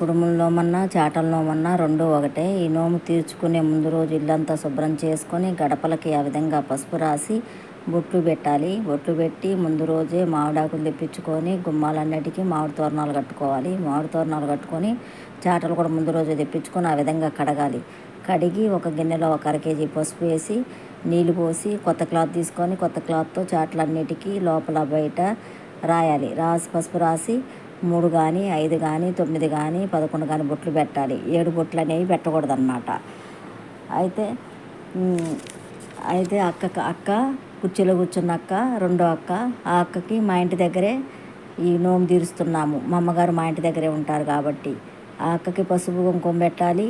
కుడుముల్లోమన్నా నోమన్నా చాటల నోమన్నా రెండు ఒకటే. ఈ నోము తీర్చుకునే ముందు రోజు ఇల్లంతా శుభ్రం చేసుకొని గడపలకి ఆ విధంగా పసుపు రాసి బొట్లు పెట్టాలి. బొట్లు పెట్టి ముందు రోజే మామిడాకులు తెప్పించుకొని గుమ్మాలన్నిటికీ మామిడి తోరణాలు కట్టుకోవాలి. మామిడి తోరణాలు కట్టుకొని చాటలు కూడా ముందు రోజే తెప్పించుకొని ఆ విధంగా కడగాలి. కడిగి ఒక గిన్నెలో ఒక అర కేజీ పసుపు వేసి నీళ్ళు పోసి కొత్త క్లాత్ తీసుకొని కొత్త క్లాత్తో చాటలన్నిటికీ లోపల బయట రాయాలి. రాసి పసుపు రాసి మూడు కానీ ఐదు కానీ తొమ్మిది కానీ పదకొండు కానీ బొట్లు పెట్టాలి. ఏడు బొట్లు అనేవి పెట్టకూడదు అన్నమాట అయితే అయితే అక్క అక్క కుర్చీలో కూర్చున్న అక్క రెండో అక్క ఆ అక్కకి మా ఇంటి దగ్గరే ఈ నోము తీరుస్తున్నాము. మా అమ్మగారు మా ఇంటి దగ్గరే ఉంటారు కాబట్టి. ఆ అక్కకి పసుపు కుంకుమ పెట్టాలి.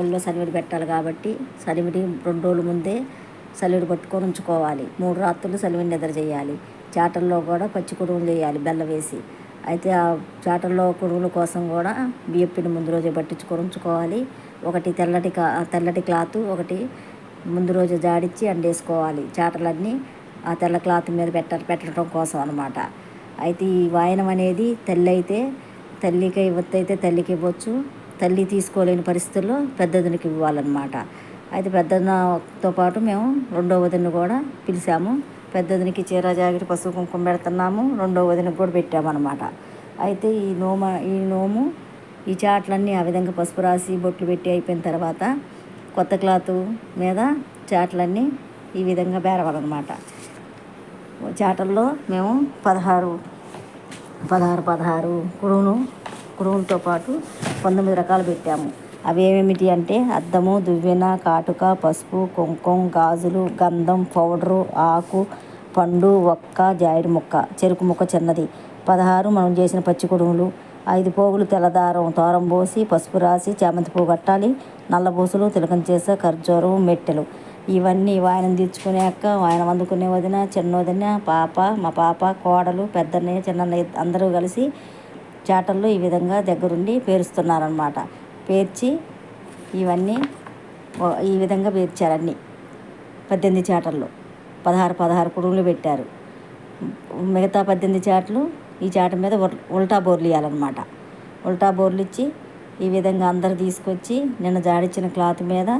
ఒళ్ళో సలివిడి పెట్టాలి కాబట్టి సలివిడి రెండు రోజుల ముందే సలివిడి పట్టుకొని ఉంచుకోవాలి. మూడు రాత్రులు సలివిడి నిద్ర చేయాలి. చాటల్లో కూడా పచ్చి కుడుములు చేయాలి బెల్లం వేసి. అయితే ఆ చాటల్లో కురువుల కోసం కూడా బియ్యపిండి ముందు రోజే పట్టించుకొని ఉంచుకోవాలి ఒకటి తెల్లటి తెల్లటి క్లాత్ ఒకటి ముందు రోజు జాడిచ్చి అండేసుకోవాలి చాటలన్నీ ఆ తెల్ల క్లాత్ మీద పెట్ట పెట్టడం కోసం అనమాట అయితే ఈ వాయనం అనేది తల్లి అయితే తల్లికి ఇవ్వతైతే తల్లికి ఇవ్వచ్చు. తల్లి తీసుకోలేని పరిస్థితుల్లో పెద్దదినికి ఇవ్వాలన్నమాట. అయితే పెద్దతో పాటు మేము రెండో వదిన కూడా పిలిచాము. పెద్దదినికి చీర జాకెట్ పసుపు కుంకుమ పెడుతున్నాము. రెండో వదినకి కూడా పెట్టామన్నమాట. అయితే ఈ నోమ ఈ నోము ఈ చాట్లన్నీ ఆ విధంగా పసుపు రాసి బొట్లు పెట్టి అయిపోయిన తర్వాత కొత్త క్లాత్ మీద చాట్లన్నీ ఈ విధంగా బేరవాలన్నమాట. చాటల్లో మేము పదహారు పదహారు పదహారు కురువును కుడుములతో పాటు పంతొమ్మిది రకాలు పెట్టాము. అవి అంటే అద్దము దువ్వెన కాటుక పసుపు కుంకుమ గాజులు గంధం పౌడరు ఆకు పండు ఒక్క జాయిడు ముక్క చెరుకు ముక్క చిన్నది. పదహారు మనం చేసిన పచ్చి కుడుములు. ఐదు పోగులు తెల్లదారం తోరం పోసి పసుపు రాసి చామంతి పువ్వు కట్టాలి. నల్లబూసులు తిలకం చేసే ఖర్జూరం మెట్టెలు. ఇవన్నీ వాయనం తీర్చుకునేక వాయనం అందుకునే వదిన చిన్న వదిన పాప మా పాప కోడలు పెద్దన్నయ్య చిన్నన్నయ్య అందరూ కలిసి చాటల్లో ఈ విధంగా దగ్గరుండి పేరుస్తున్నారనమాట పేర్చి ఇవన్నీ ఈ విధంగా పేర్చారు అన్నీ. పద్దెనిమిది చాటల్లో పదహారు పదహారు కుడుములు పెట్టారు. మిగతా పద్దెనిమిది చాటలు ఈ చాట మీద ఉల్టా బోర్లు ఇవ్వాలన్నమాట ఉల్టా బోర్లు ఇచ్చి ఈ విధంగా అందరు తీసుకొచ్చి నిన్న జాడిచ్చిన క్లాత్ మీద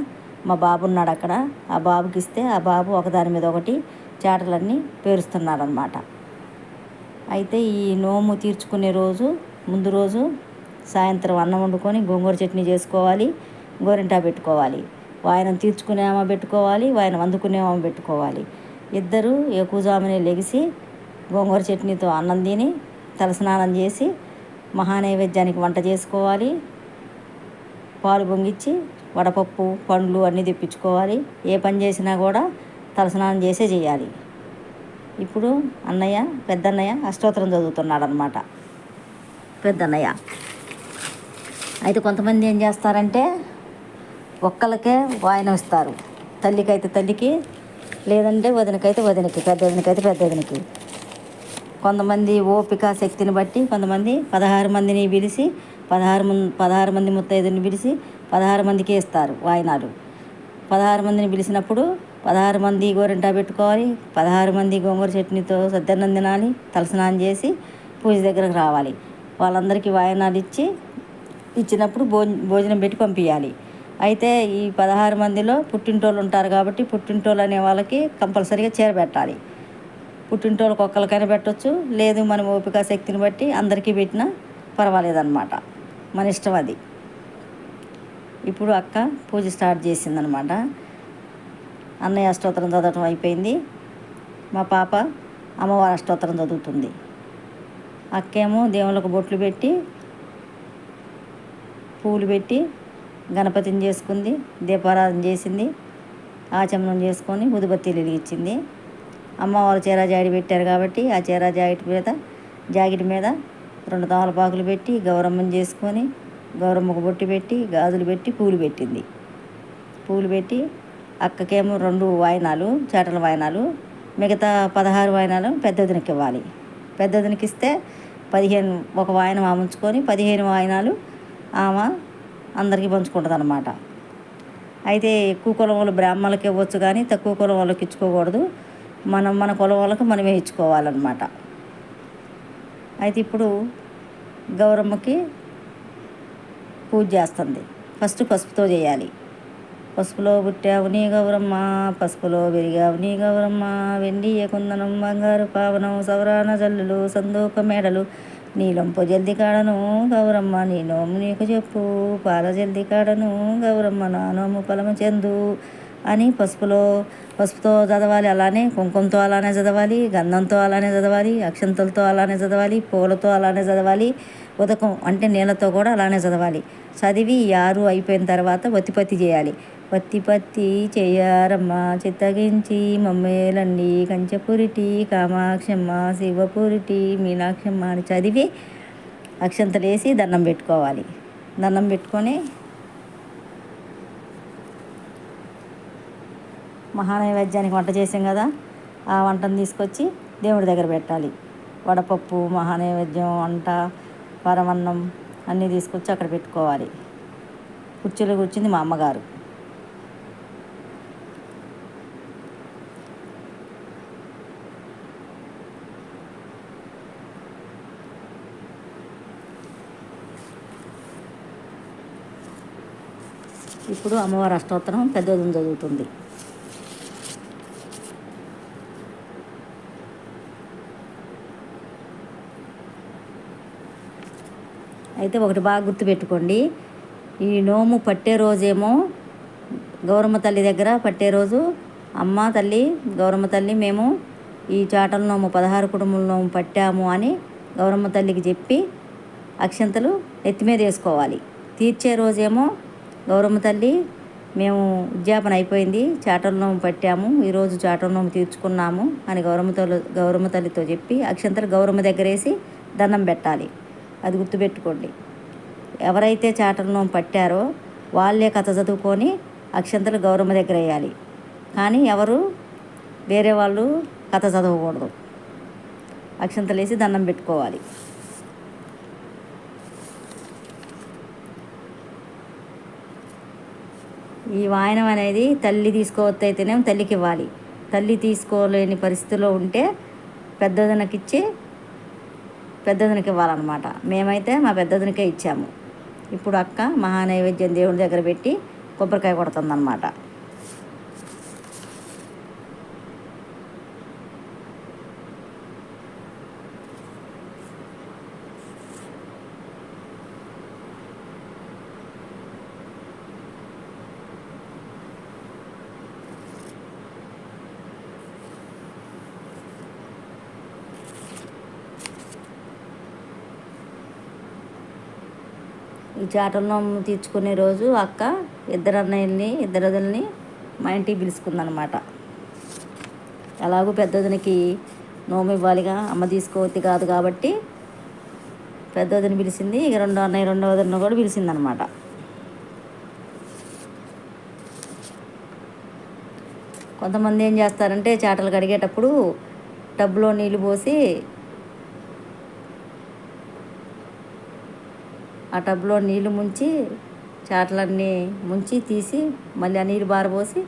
మా బాబు ఉన్నాడు అక్కడ. ఆ బాబుకి ఇస్తే ఆ బాబు ఒకదాని మీద ఒకటి చాటలన్నీ పేరుస్తున్నాడనమాట అయితే ఈ నోము తీర్చుకునే రోజు ముందు రోజు సాయంత్రం అన్నం వండుకొని గోంగూర చట్నీ చేసుకోవాలి గోరింటా పెట్టుకోవాలి. వాయనం తీర్చుకునేమో పెట్టుకోవాలి వాయనం అందుకునేమో పెట్టుకోవాలి. ఇద్దరు ఎక్కువజామునే లెగిసి గోంగూర చట్నీతో అన్నం తిని తలస్నానం చేసి మహానైవేద్యానికి వంట చేసుకోవాలి. పాలు పొంగిచ్చి వడపప్పు పండ్లు అన్నీ తెప్పించుకోవాలి. ఏ పని చేసినా కూడా తలస్నానం చేసే చేయాలి. ఇప్పుడు అన్నయ్య పెద్దన్నయ్య అష్టోత్తరం చదువుతున్నాడు అనమాట పెద్దన్నయ్య. అయితే కొంతమంది ఏం చేస్తారంటే ఒక్కలకే వాయనం ఇస్తారు. తల్లికైతే తల్లికి లేదంటే వదినకైతే వదినకి పెద్ద వదినకైతే పెద్ద వదినకి కొంతమంది ఓపిక శక్తిని బట్టి కొంతమంది పదహారు మందిని పిలిచి పదహారు మంది పదహారు మంది ముత్తైదుని పిలిచి పదహారు మందికి ఇస్తారు వాయినాలు. పదహారు మందిని పిలిచినప్పుడు పదహారు మంది గోరింటా పెట్టుకోవాలి పదహారు మంది గోంగూర చట్నీతో సద్దన్నం తినాలి తలస్నానం చేసి పూజ దగ్గరకు రావాలి. వాళ్ళందరికీ వాయనాలు ఇచ్చి ఇచ్చినప్పుడు భోజ భోజనం పెట్టి పంపించాలి అయితే ఈ పదహారు మందిలో పుట్టింటోళ్ళు ఉంటారు కాబట్టి పుట్టింటోళ్ళు అనే వాళ్ళకి కంపల్సరీగా చేరబెట్టాలి పుట్టింటోళ్ళకి ఒక్కరికైనా పెట్టవచ్చు లేదు మన ఓపిక శక్తిని బట్టి అందరికీ పెట్టినా పర్వాలేదన్నమాట. మన ఇష్టం అది. ఇప్పుడు అక్క పూజ స్టార్ట్ చేసిందనమాట అన్నయ్య అష్టోత్తరం చదవటం అయిపోయింది. మా పాప అమ్మవారి అష్టోత్తరం చదువుతుంది. అక్కేమో దేవుళ్ళకు బొట్లు పెట్టి పూలు పెట్టి గణపతిని చేసుకుంది దీపారాధన చేసింది ఆచమనం చేసుకొని ఉదుబత్తీలు వెలిగించింది. అమ్మవారు చీర జాడి పెట్టారు కాబట్టి ఆ చీర జాకెట్ మీద జాకెట్ మీద రెండు తమలపాకులు పెట్టి గౌరమ్మను చేసుకొని గౌరమ్మకు బొట్టి పెట్టి గాజులు పెట్టి పూలు పెట్టింది. పూలు పెట్టి అక్కకేమో రెండు వాయినాలు చేటల వాయినాలు మిగతా పదహారు వాయినాలు పెద్దదినకి ఇవ్వాలి పెద్దదినకి ఇస్తే పదిహేను ఒక వాయనం ఆమె పదిహేను వాయినాలు ఆమె అందరికీ పంచుకుంటుంది అనమాట అయితే ఎక్కువ కులం వాళ్ళు బ్రాహ్మణులకి ఇవ్వచ్చు కానీ తక్కువ కులం వాళ్ళకి ఇచ్చుకోకూడదు. మనం మన కులం వాళ్ళకి మనమే ఇచ్చుకోవాలన్నమాట. అయితే ఇప్పుడు గౌరమ్మకి పూజ చేస్తుంది. ఫస్ట్ పసుపుతో చేయాలి. పసుపులో పుట్టావు నీ గౌరమ్మ పసుపులో పెరిగావు నీ గౌరమ్మ. వెండి కుందనం బంగారు పావనం సవరాన జల్లులు సందూక మేడలు నీలంపు జల్ది కాడను గౌరమ్మ నీ నోము నీకు చెప్పు. పాల జల్ది కాడను గౌరమ్మ నా నోము పలమ చెందు అని పసుపులో పసుపుతో చదవాలి అలానే కుంకుమతో అలానే చదవాలి గంధంతో అలానే చదవాలి అక్షంతలతో అలానే చదవాలి పూలతో అలానే చదవాలి ఉదకం అంటే నీళ్ళతో కూడా అలానే చదవాలి. చదివి ఆరు అయిపోయిన తర్వాత ఉత్పత్తి చేయాలి. పత్తి పత్తి చేయారమ్మ చిత్తగించి మమ్మేలండి కంచపురిటి కామాక్షమ్మ శివపురిటి మీనాక్షమ్మ అని చదివి అక్షంతలేసి దండం పెట్టుకోవాలి. దండం పెట్టుకొని మహానైవేద్యానికి వంట చేసాం కదా ఆ వంటను తీసుకొచ్చి దేవుడి దగ్గర పెట్టాలి. వడపప్పు మహానైవేద్యం వంట పరమన్నం అన్నీ తీసుకొచ్చి అక్కడ పెట్టుకోవాలి. కుర్చీలో కూర్చుంది మా అమ్మగారు. ఇప్పుడు అమ్మవారి అష్టోత్తరం పెద్దదం చదువుతుంది. అయితే ఒకటి బాగా గుర్తుపెట్టుకోండి. ఈ నోము పట్టే రోజేమో గౌరమ్మ తల్లి దగ్గర పట్టే రోజు అమ్మ తల్లి గౌరమ్మ తల్లి మేము ఈ చాటల నోము పదహారు కుటుంబం నోము పట్టాము అని గౌరమ్మ తల్లికి చెప్పి అక్షంతలు ఎత్తి మీద వేసుకోవాలి. తీర్చే రోజేమో గౌరమ్మ తల్లి మేము ఉద్యాపన అయిపోయింది. చాటల నోము పట్టాము. ఈరోజు చాటల నోము తీర్చుకున్నాము అని గౌరమ్మ తల్లి గౌరమ్మ తల్లితో చెప్పి అక్షంతలు గౌరమ్మ దగ్గర వేసి దండం పెట్టాలి. అది గుర్తుపెట్టుకోండి. ఎవరైతే చాటలను పట్టారో వాళ్ళే కథ చదువుకొని అక్షంతలు గౌరమ్మ దగ్గర వేయాలి కానీ ఎవరు? వేరే వాళ్ళు కథ చదవకూడదు. అక్షంతలేసి దండం పెట్టుకోవాలి. ఈ వాయనం అనేది తల్లి తీసుకోవద్దైతేనేమో తల్లికి ఇవ్వాలి తల్లి తీసుకోలేని పరిస్థితిలో ఉంటే పెద్దదనకిచ్చి పెద్దదనకి ఇవ్వాలన్నమాట మేమైతే మా పెద్దదనికే ఇచ్చాము. ఇప్పుడు అక్క మహానైవేద్యం దేవుడి దగ్గర పెట్టి కొబ్బరికాయ కొడుతుందన్నమాట. ఈ తీర్చుకునే రోజు అక్క ఇద్దరు అన్నయ్యల్ని ఇద్దరు వదిలిని మా ఇంటికి పిలుచుకుందనమాట ఎలాగో పెద్దదినికి నోము ఇవ్వాలిగా అమ్మ తీసుకోవద్ది కాదు కాబట్టి పెద్దదిని పిలిచింది ఇక రెండో అన్నయ్య రెండో వదిలిని కూడా పిలిచిందనమాట కొంతమంది ఏం చేస్తారంటే చాటలు కడిగేటప్పుడు టబ్లో నీళ్ళు పోసి ఆ టబ్లో నీళ్ళు ముంచి చాటలన్నీ ముంచి తీసి మళ్ళీ ఆ నీళ్ళు బారబోసి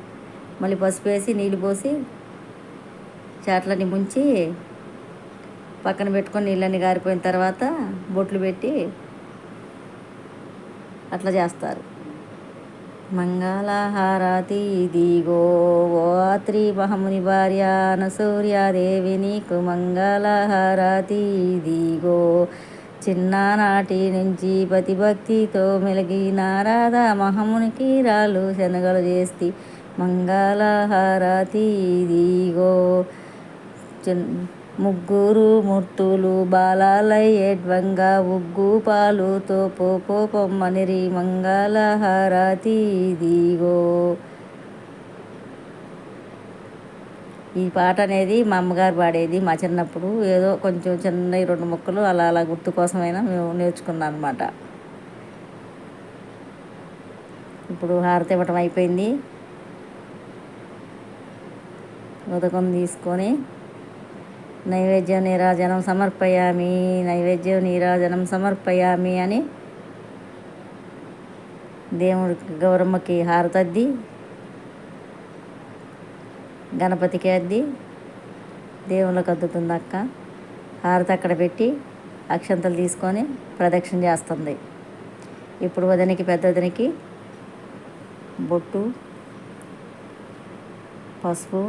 మళ్ళీ పసుపు వేసి నీళ్ళు పోసి చాట్లని ముంచి పక్కన పెట్టుకొని నీళ్ళన్నీ గారిపోయిన తర్వాత బొట్లు పెట్టి అట్లా చేస్తారు. మంగళహారతి దిగో ఓ త్రి మహముని భార్య సూర్యాదేవి నీకు మంగళహారతి దిగో చిన్ననాటి నుంచి భక్తితో మెలిగి నారాధ మహమునికి రాళ్ళు శనగలు చేస్తే మంగళహారతి దిగో ముగ్గురు మూర్తులు బాలాలయ్యేడ్వంగా ఉగ్గు పాలుతో పోపో పొమ్మనిరి మంగళహారతి దిగో ఈ పాట అనేది మా అమ్మగారు పాడేది మా చిన్నప్పుడు. ఏదో కొంచెం చిన్న రెండు ముక్కలు అలా అలా గుర్తు కోసమైనా మేము నేర్చుకున్నాం అనమాట ఇప్పుడు హారతి ఇవ్వటం అయిపోయింది. ఉదకం తీసుకొని నైవేద్యం నీరాజనం సమర్పయామి నైవేద్యం నీరాజనం సమర్పయామి అని దేవుడి గౌరమ్మకి హారతద్ది. గణపతికి అద్ది దేవుళ్ళకి అద్దుతుంది అక్క. హారతి అక్కడ పెట్టి అక్షంతలు తీసుకొని ప్రదక్షిణ చేస్తుంది. ఇప్పుడు వదనికి పెద్ద వదినికి బొట్టు పసుపు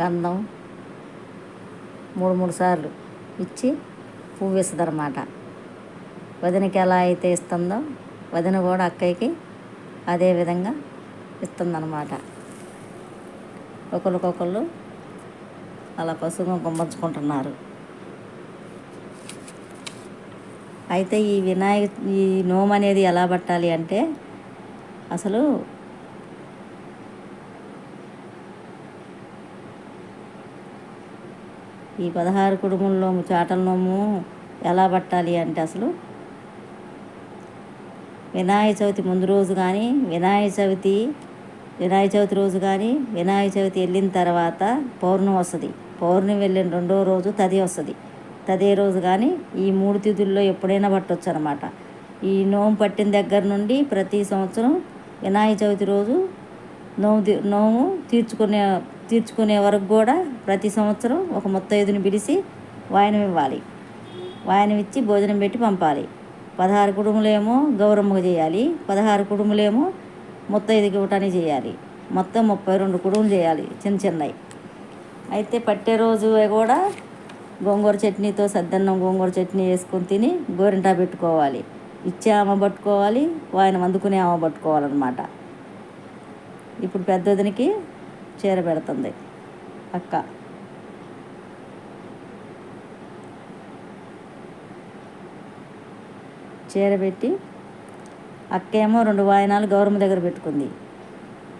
గంధం మూడు మూడు సార్లు ఇచ్చి పువ్వు ఇస్తుంది అనమాట వదినకి ఎలా అయితే ఇస్తుందో వదిన కూడా అక్కయ్యకి అదే విధంగా ఇస్తుందన్నమాట. ఒకరికొకళ్ళు అలా పసుపు గుమ్మంచుకుంటున్నారు. అయితే ఈ వినాయక ఈ నోము అనేది ఎలా పట్టాలి అంటే అసలు ఈ పదహారు కుటుంబంలో చాటల నోము ఎలా పట్టాలి అంటే అసలు వినాయక చవితి ముందు రోజు కానీ వినాయక చవితి వినాయక చవితి రోజు కానీ వినాయక చవితి వెళ్ళిన తర్వాత పౌర్ణమి వస్తుంది. పౌర్ణమి వెళ్ళిన రెండో రోజు తది వస్తుంది. తదే రోజు కానీ ఈ మూడు తిథుల్లో ఎప్పుడైనా పట్టొచ్చు అనమాట ఈ నోము పట్టిన దగ్గర నుండి ప్రతి సంవత్సరం వినాయక చవితి రోజు నోము నోము తీర్చుకునే తీర్చుకునే వరకు కూడా ప్రతి సంవత్సరం ఒక ముత్తైదుని పిలిచి వాయనం ఇవ్వాలి. వాయనం ఇచ్చి భోజనం పెట్టి పంపాలి. పదహారు కుటుంబలేమో గౌరమ్మగా చేయాలి పదహారు కుటుంబలేమో ముత్తైదుకి ఇవ్వటానికి చేయాలి. మొత్తం ముప్పై రెండు కుటుంబం చేయాలి చిన్న చిన్నవి అయితే పట్టే రోజు కూడా గోంగూర చట్నీతో సద్దన్నం గోంగూర చట్నీ వేసుకొని తిని గోరింటా పెట్టుకోవాలి. ఇచ్చే ఆమె పట్టుకోవాలి వాయిన అందుకునే ఆమె పట్టుకోవాలన్నమాట. ఇప్పుడు పెద్దదినికి చీర పెడుతుంది అక్క. చీర పెట్టి రెండు వాయనాలు గౌరమ్మ దగ్గర పెట్టుకుంది.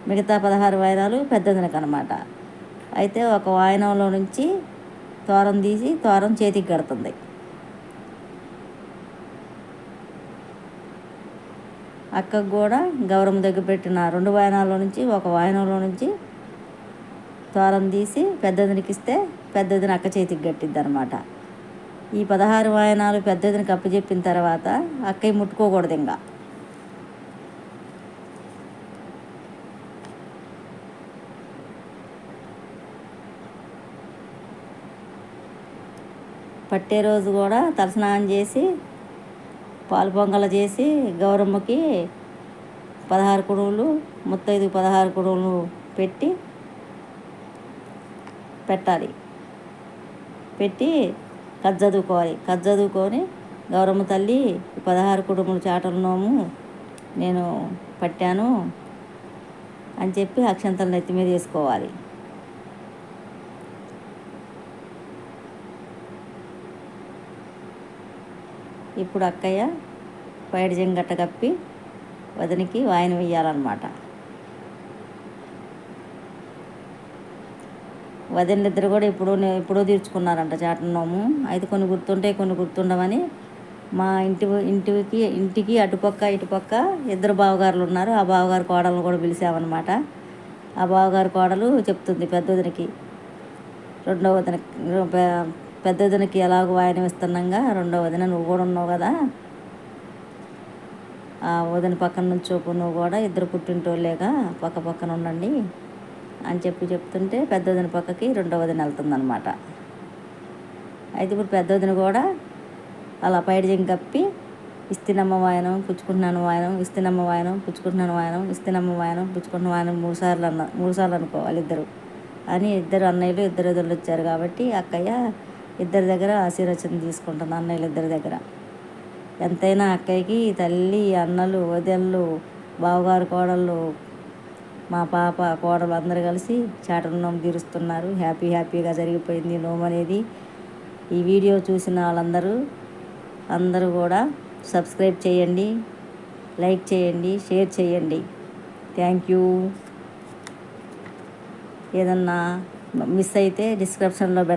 మిగతా పదహారు వాయనాలు పెద్దదినకు అనమాట అయితే ఒక వాయనంలో నుంచి తోరం తీసి తోరం చేతికి కడుతుంది. అక్కకు కూడా గౌరమ్మ దగ్గర పెట్టిన రెండు వాయనాల్లో నుంచి ఒక వాయనంలో నుంచి తోరం తీసి పెద్దదినికిస్తే పెద్దదిని అక్క చేతికి కట్టిద్ది అనమాట ఈ పదహారు వాయనాలు పెద్దదిని కప్పచెప్పిన తర్వాత అక్కయ్య ముట్టుకోకూడదు ఇంకా. పట్టే రోజు కూడా తలస్నానం చేసి పాలు పొంగల చేసి గౌరమ్మకి పదహారు కుడుములు ముత్తైదు పదహారు కుడుములు పెట్టి పెట్టాలి. పెట్టి కథ చదువుకోవాలి. కథ చదువుకొని గౌరమ్మ తల్లి పదహారు కుటుంబం చాటల నోము నేను పట్టాను అని చెప్పి అక్షంతలు నెత్తి మీద వేసుకోవాలి. ఇప్పుడు అక్కయ్య పైడిజం గట్ట కప్పి వదినికి వాయిన వేయాలన్నమాట. వదిలిద్దరు కూడా ఇప్పుడు ఎప్పుడో తీర్చుకున్నారంట చాటనోము అయితే కొన్ని గుర్తుంటాయి కొన్ని గుర్తుండవని మా ఇంటి ఇంటికి ఇంటికి అటుపక్క ఇటుపక్క ఇద్దరు బావగారులు ఉన్నారు. ఆ బావగారు కోడలను కూడా పిలిచామన్నమాట. ఆ బావగారు కోడలు చెప్తుంది పెద్దదినికి రెండవ వదిన పెద్ద వదినకి ఎలాగో వాయనం ఇస్తున్నాగా రెండవ వదిన నువ్వు కూడా ఉన్నావు కదా? ఆ వదిన పక్కన నుంచి చూపు నువ్వు కూడా ఇద్దరు పుట్టింటోళ్ళేగా పక్క పక్కన ఉండండి. అని చెప్పి చెప్తుంటే పెద్ద వదిన పక్కకి రెండవదిన వెళ్తుందనమాట అయితే ఇప్పుడు పెద్ద వదిన కూడా అలా పైడిజింగ్ కప్పి ఇస్తినమ్మ వాయనం పుచ్చుకుంటున్నాను వాయనం ఇస్తినమ్మ వాయనం పుచ్చుకుంటున్నాను వాయనం ఇస్తినమ్మ వాయనం పుచ్చుకుంటున్న వాయనం మూడు సార్లు అన్న మూడు సార్లు అనుకోవాలి ఇద్దరు. అని ఇద్దరు అన్నయ్యలు ఇద్దరు ఎదురు వచ్చారు కాబట్టి అక్కయ్య ఇద్దరి దగ్గర ఆశీర్వచనం తీసుకుంటుంది అన్నయ్యలు ఇద్దరి దగ్గర. ఎంతైనా అక్కయ్యకి తల్లి అన్నలు వదిళ్ళు బావగారు కోడళ్ళు మా పాప కోడలు అందరు కలిసి చాటల నోము తీరుస్తున్నారు. హ్యాపీ హ్యాపీగా జరిగిపోయింది నోము అనేది. ఈ వీడియో చూసిన వాళ్ళందరూ అందరూ కూడా సబ్స్క్రైబ్ చేయండి లైక్ చేయండి షేర్ చేయండి. Thank you. ఏదన్నా మిస్ అయితే డిస్క్రిప్షన్లో పెడతాను